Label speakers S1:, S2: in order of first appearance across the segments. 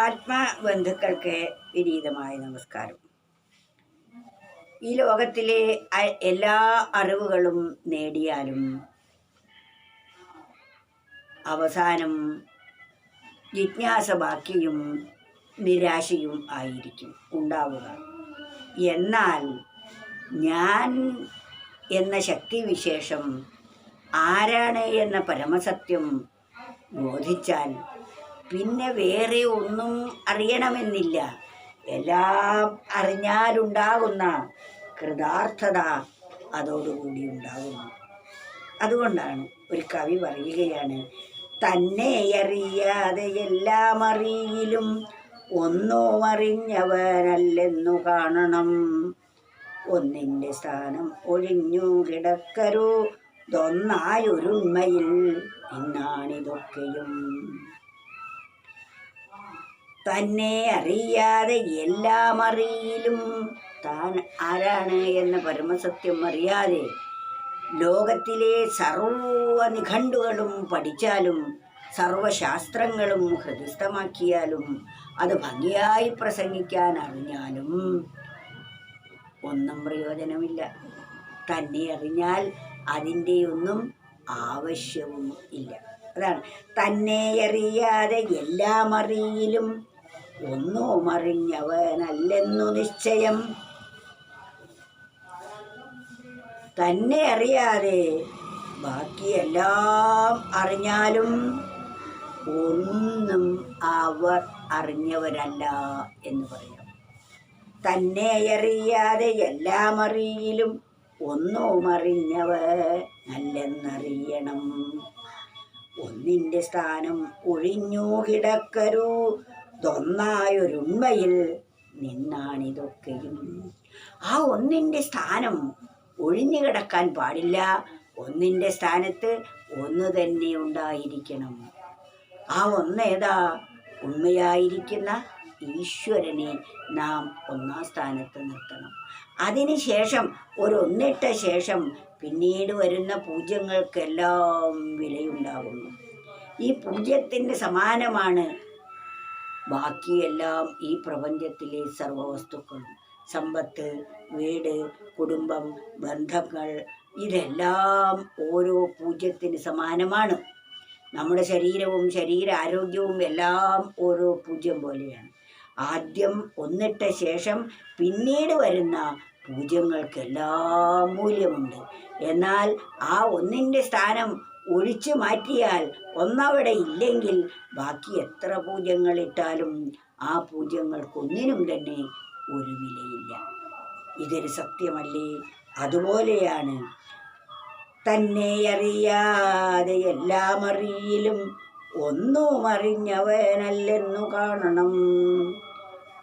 S1: ആത്മബന്ധുക്കൾക്ക് വിനീതമായ നമസ്കാരം. ഈ ലോകത്തിലെ എല്ലാ അറിവുകളും നേടിയാലും അവസാനം ജിജ്ഞാസ ബാക്കിയും നിരാശയും ആയിരിക്കും ഉണ്ടാവുക. എന്നാൽ ഞാൻ എന്ന ശക്തിവിശേഷം ആരാണ് എന്ന പരമസത്യം ബോധിച്ചാൽ പിന്നെ വേറെ ഒന്നും അറിയണമെന്നില്ല. എല്ലാം അറിഞ്ഞാലുണ്ടാകുന്ന കൃതാർത്ഥത അതോടുകൂടി ഉണ്ടാകുന്നു. അതുകൊണ്ടാണ് ഒരു കവി പറയുകയാണ് തന്നെ അറിയാതെ എല്ലാം അറിയിലും ഒന്നോ അറിഞ്ഞവനല്ലെന്നു കാണണം. ഒന്നിന്റെ സ്ഥാനം ഒഴിഞ്ഞു കിടക്കരു തൊന്നായൊരുണ്മയിൽ നിന്നാണിതൊക്കെയും. തന്നെ അറിയാതെ എല്ലാം അറിയിലും താൻ ആരാണ് എന്ന പരമസത്യം അറിയാതെ ലോകത്തിലെ സർവ നിഘണ്ടുകളും പഠിച്ചാലും സർവശാസ്ത്രങ്ങളും ഹൃദയസ്ഥമാക്കിയാലും അത് ഭംഗിയായി പ്രസംഗിക്കാൻ അറിഞ്ഞാലും ഒന്നും പ്രയോജനമില്ല. തന്നെ അറിഞ്ഞാൽ അതിന്റെ ഒന്നും ആവശ്യവും ഇല്ല. അതാണ്. തന്നെ അറിയാതെ എല്ലാം അറിയിലും ഒന്നും അറിഞ്ഞവനല്ലെന്നു നിശ്ചയം. തന്നെ അറിയാതെ ബാക്കിയെല്ലാം അറിഞ്ഞാലും ഒന്നും അവർ അറിഞ്ഞവരല്ല എന്ന് പറയാം. തന്നെ അറിയാതെ എല്ലാം അറിയിലും ഒന്നും അറിഞ്ഞവനല്ലെന്നറിയണം ഒന്നിന്റെ സ്ഥാനം ഒഴിഞ്ഞു കിടക്കരു തൊന്നായൊരുണ്മയിൽ നിന്നാണിതൊക്കെയും. ആ ഒന്നിന്റെ സ്ഥാനം ഒഴിഞ്ഞു കിടക്കാൻ പാടില്ല. ഒന്നിന്റെ സ്ഥാനത്ത് ഒന്ന് തന്നെ ഉണ്ടായിരിക്കണം. ആ ഒന്നേതാ? ഉണ്മയായിരിക്കുന്ന ഈശ്വരനെ നാം ഒന്നാം സ്ഥാനത്ത് നിർത്തണം. അതിനുശേഷം ഒരു ഒന്നിട്ട ശേഷം പിന്നീട് വരുന്ന പൂജ്യങ്ങൾക്കെല്ലാം വിലയുണ്ടാകുന്നു ഈ പൂജ്യത്തിന്റെ സമാനമാണ് ബാക്കിയെല്ലാം ഈ പ്രപഞ്ചത്തിലെ സർവവസ്തുക്കളും. സമ്പത്ത് വീട് കുടുംബം ബന്ധങ്ങൾ ഇതെല്ലാം ഓരോ പൂജ്യത്തിന് സമാനമാണ്. നമ്മുടെ ശരീരവും ശരീര ആരോഗ്യവും എല്ലാം ഓരോ പൂജ്യം പോലെയാണ്. ആദ്യം ഒന്നിട്ട ശേഷം പിന്നീട് വരുന്ന പൂജ്യങ്ങൾക്കെല്ലാം മൂല്യമുണ്ട്. എന്നാൽ ആ ഒന്നിന്റെ സ്ഥാനം ഒഴിച്ചു മാറ്റിയാൽ ഒന്നവിടെ ഇല്ലെങ്കിൽ ബാക്കി എത്ര പൂജ്യങ്ങളിട്ടാലും ആ പൂജ്യങ്ങൾക്കൊന്നിനും തന്നെ ഒരു വിലയില്ല. ഇതൊരു സത്യമല്ലേ? അതുപോലെയാണ് തന്നെ അറിയാതെ എല്ലാം അറിയിലും ഒന്നും അറിഞ്ഞവനല്ലെന്നു കാണണം.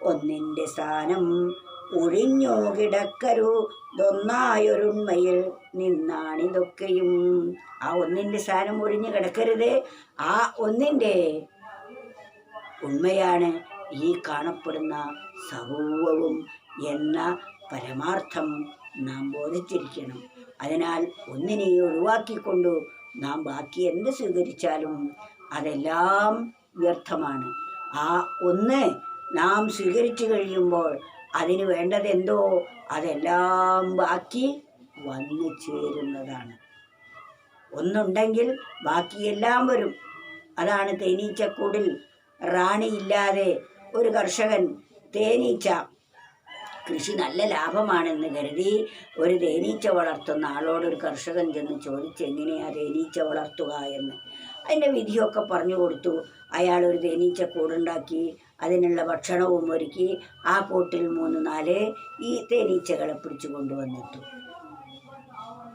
S1: ഒന്നിന്റെ സ്ഥാനം ഒഴിഞ്ഞു കിടക്കരു ഇതൊന്നായൊരുണ്മയിൽ നിന്നാണിതൊക്കെയും. ആ ഒന്നിന്റെ സ്ഥാനം ഒഴിഞ്ഞു കിടക്കരുത്. ആ ഒന്നിന്റെ ഉണ്മയാണ് ഈ കാണപ്പെടുന്ന സർവവും എന്ന പരമാർത്ഥം നാം ബോധിച്ചിരിക്കണം. അതിനാൽ ഒന്നിനെ ഒഴിവാക്കിക്കൊണ്ടു നാം ബാക്കി എന്ത് സ്വീകരിച്ചാലും അതെല്ലാം വ്യർത്ഥമാണ്. ആ ഒന്ന് നാം സ്വീകരിച്ചു കഴിയുമ്പോൾ അതിന് വേണ്ടത് എന്തോ അതെല്ലാം ബാക്കി വന്നു ചേരുന്നതാണ്. ഒന്നുണ്ടെങ്കിൽ ബാക്കിയെല്ലാം വരും. അതാണ് തേനീച്ചക്കൂടിൽ റാണിയില്ലാതെ ഒരു കർഷകൻ തേനീച്ച കൃഷി നല്ല ലാഭമാണെന്ന് കരുതി ഒരു തേനീച്ച വളർത്തുന്ന ആളോട് ഒരു കർഷകൻ ചെന്ന് ചോദിച്ച് എങ്ങനെയാണ് തേനീച്ച വളർത്തുക എന്ന്. അതിന്റെ വിധിയൊക്കെ പറഞ്ഞു കൊടുത്തു. അയാൾ ഒരു തേനീച്ച കൂടുണ്ടാക്കി അതിനുള്ള ഭക്ഷണവും ഒരുക്കി ആ കൂട്ടിൽ മൂന്ന് നാല് ഈ തേനീച്ചകളെ പിടിച്ചു കൊണ്ടുവന്നിട്ടു.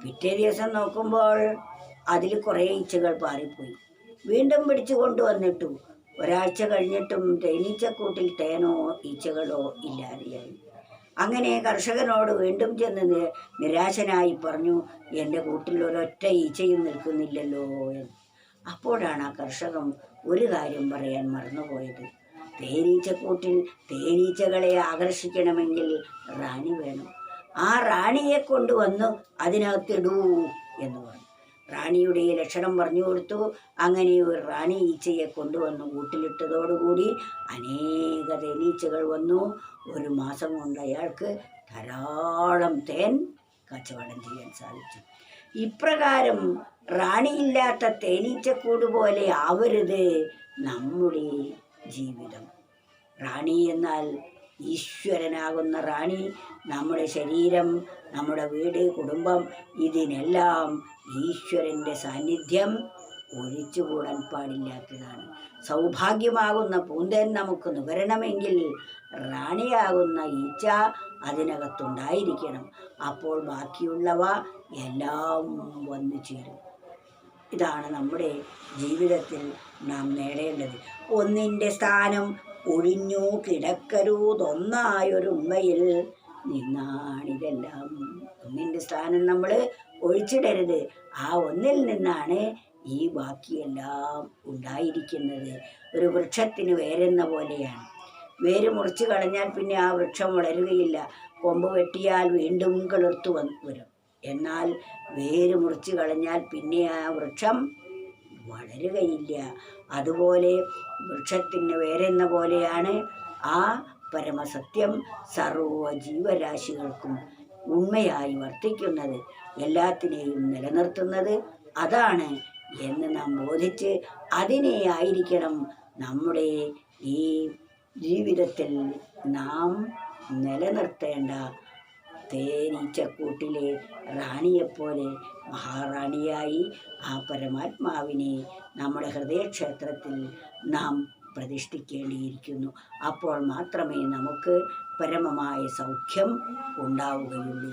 S1: പിറ്റേ ദിവസം നോക്കുമ്പോൾ അതിൽ കുറേ ഈച്ചകൾ പാറിപ്പോയി. വീണ്ടും പിടിച്ചു കൊണ്ടുവന്നിട്ടു. ഒരാഴ്ച കഴിഞ്ഞിട്ടും തേനീച്ചക്കൂട്ടിൽ തേനോ ഈച്ചകളോ ഇല്ലാതെയായി. അങ്ങനെ കർഷകനോട് വീണ്ടും ചെന്ന് നിരാശനായി പറഞ്ഞു എന്റെ കൂട്ടിൽ ഒരൊറ്റ ഈച്ചയും നിൽക്കുന്നില്ലല്ലോ എന്ന്. അപ്പോഴാണ് ആ കർഷകൻ ഒരു കാര്യം പറയാൻ മറന്നുപോയത്. തേനീച്ചക്കൂട്ടിൽ തേനീച്ചകളെ ആകർഷിക്കണമെങ്കിൽ റാണി വേണം. ആ റാണിയെ കൊണ്ടുവന്ന് അതിനകത്തിടൂ എന്ന് പറഞ്ഞു. റാണിയുടെ ലക്ഷണം പറഞ്ഞു കൊടുത്തു. അങ്ങനെ ഒരു റാണി ഈച്ചയെ കൊണ്ടുവന്ന് കൂട്ടിലിട്ടതോടുകൂടി അനേക തേനീച്ചകൾ വന്നു. ഒരു മാസം കൊണ്ട് അയാൾക്ക് ധാരാളം തേൻ കച്ചവടം ചെയ്യാൻ സാധിച്ചു. ഇപ്രകാരം റാണിയില്ലാത്ത തേനീച്ചക്കൂട് പോലെ ആവരുത് നമ്മുടെ ജീവിതം. റാണി എന്നാൽ ഈശ്വരനാകുന്ന റാണി. നമ്മുടെ ശരീരം നമ്മുടെ വീട് കുടുംബം ഇതിനെല്ലാം ഈശ്വരന്റെ സാന്നിധ്യം ഒഴിച്ചുകൂടാൻ പാടില്ലാത്തതാണ്. സൗഭാഗ്യമാകുന്ന പൂന്തേൻ നമുക്ക് നുകരണമെങ്കിൽ റാണിയാകുന്ന ഈച്ച അതിനകത്തുണ്ടായിരിക്കണം. അപ്പോൾ ബാക്കിയുള്ളവ എല്ലാം വന്നു ചേരും ഇതാണ് നമ്മുടെ ജീവിതത്തിൽ നാം നേടേണ്ടത്. ഒന്നിന്റെ സ്ഥാനം ഒഴിഞ്ഞു കിടക്കരുതൊന്നായൊരുമ്മയിൽ നിന്നാണിതെല്ലാം. ഒന്നിന്റെ സ്ഥാനം നമ്മൾ ഒഴിച്ചിടരുത്. ആ ഒന്നിൽ നിന്നാണ് ഈ ബാക്കിയെല്ലാം ഉണ്ടായിരിക്കുന്നത്. ഒരു വൃക്ഷത്തിന് വേരെന്ന പോലെയാണ്. വേര് മുറിച്ച് കളഞ്ഞാൽ പിന്നെ ആ വൃക്ഷം വളരുകയില്ല. കൊമ്പ് വെട്ടിയാൽ വീണ്ടും കിളിർത്തു വരും. എന്നാൽ വേര് മുറിച്ച് കളഞ്ഞാൽ പിന്നെ ആ വൃക്ഷം വളരുകയില്ല. അതുപോലെ വൃക്ഷത്തിന് വേരെന്ന പോലെയാണ് ആ പരമസത്യം സർവ ജീവരാശികൾക്കും ഉണ്മയായി വർത്തിക്കുന്നത്. എല്ലാത്തിനെയും നിലനിർത്തുന്നത് അതാണ് എന്ന് നാം ബോധിച്ച് അതിനെ ആയിരിക്കണം നമ്മുടെ ഈ ജീവിതത്തിൽ നാം നിലനിർത്തേണ്ട തേനീച്ചക്കൂട്ടിലെ റാണിയെപ്പോലെ മഹാറാണിയായി ആ പരമാത്മാവിനെ നമ്മുടെ ഹൃദയക്ഷേത്രത്തിൽ നാം പ്രതിഷ്ഠിക്കേണ്ടിയിരിക്കുന്നു. അപ്പോൾ മാത്രമേ നമുക്ക് പരമമായ സൗഖ്യം ഉണ്ടാവുകയുള്ളൂ.